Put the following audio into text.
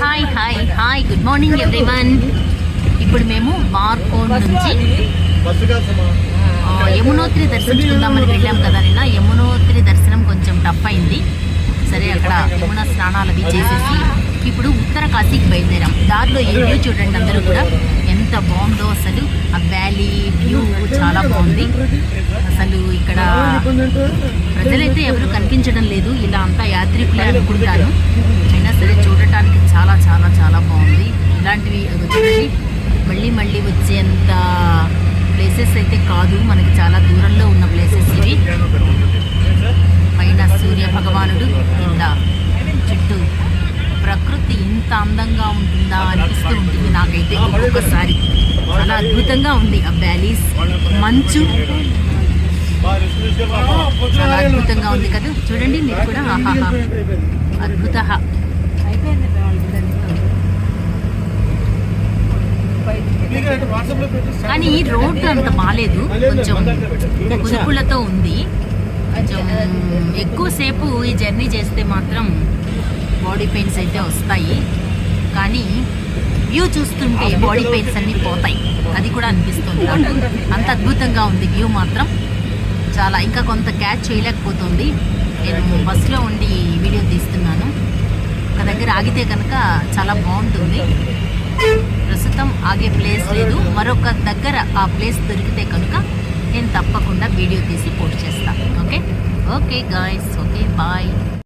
Hi hi hi good morning everyone ఇప్పుడు మేము మార్కోన్ నుంచి. యమునోత్రి దర్శించుకుందామని వెళ్ళాం కదా నిన్న. యమునోత్రి దర్శనం కొంచెం టఫ్ అయింది. సరే అక్కడ యమున స్నానాలు అవి చేసేసి ఇప్పుడు ఉత్తర కాశీకి బయలుదేరాం. దారిలో ఈ చూడండి అందరూ కూడా. ఎంత బాగుందో అసలు ఆ వ్యాలీ వ్యూ చాలా బాగుంది. అసలు ఇక్కడ ప్రజలైతే ఎవరు కనిపించడం లేదు. ఇలా అంతా యాత్రికులే అనుకుంటాను. అయినా సరే చూడటానికి చాలా చాలా చాలా బాగుంది. ఇలాంటివి అదిగో చూడండి మళ్ళీ మళ్ళీ వచ్చేంత ప్లేసెస్ అయితే కాదు. మనకి చాలా దూరంలో ఉన్న ప్లేసెస్ ఇవి. పైన సూర్య భగవానుడు కింద చుట్టూ ప్రకృతి ఇంత అందంగా ఉంటుందా అనిపిస్తూ ఉంటుంది నాకైతే ఒక్కొక్కసారి. అద్భుతంగా ఉంది ఆ వ్యాలీస్ మంచు. చాలా అద్భుతంగా ఉంది కదా. చూడండి మీరు కూడా ఆహాహా. అద్భుత. కానీ ఈ రోడ్డు అంత బాగాలేదు కొంచెం కుదుపులతో ఉంది. కొంచెం ఎక్కువసేపు ఈ జర్నీ చేస్తే మాత్రం బాడీ పెయిన్స్ అయితే వస్తాయి. కానీ వ్యూ చూస్తుంటే బాడీ పెయిన్స్ అన్నీ పోతాయి. అది కూడా అనిపిస్తుంది అంత అద్భుతంగా ఉంది వ్యూ మాత్రం. చాలా ఇంకా కొంత క్యాచ్ చేయలేకపోతుంది. నేను బస్సులో ఉండి వీడియో తీస్తున్నాను. ఒక దగ్గర ఆగితే కనుక చాలా బాగుంటుంది. ప్రస్తుతం ఆగే ప్లేస్ లేదు. మరొక దగ్గర ఆ ప్లేస్ దొరికితే కనుక నేను తప్పకుండా వీడియో తీసి పోస్ట్ చేస్తాను okay okay guys okay bye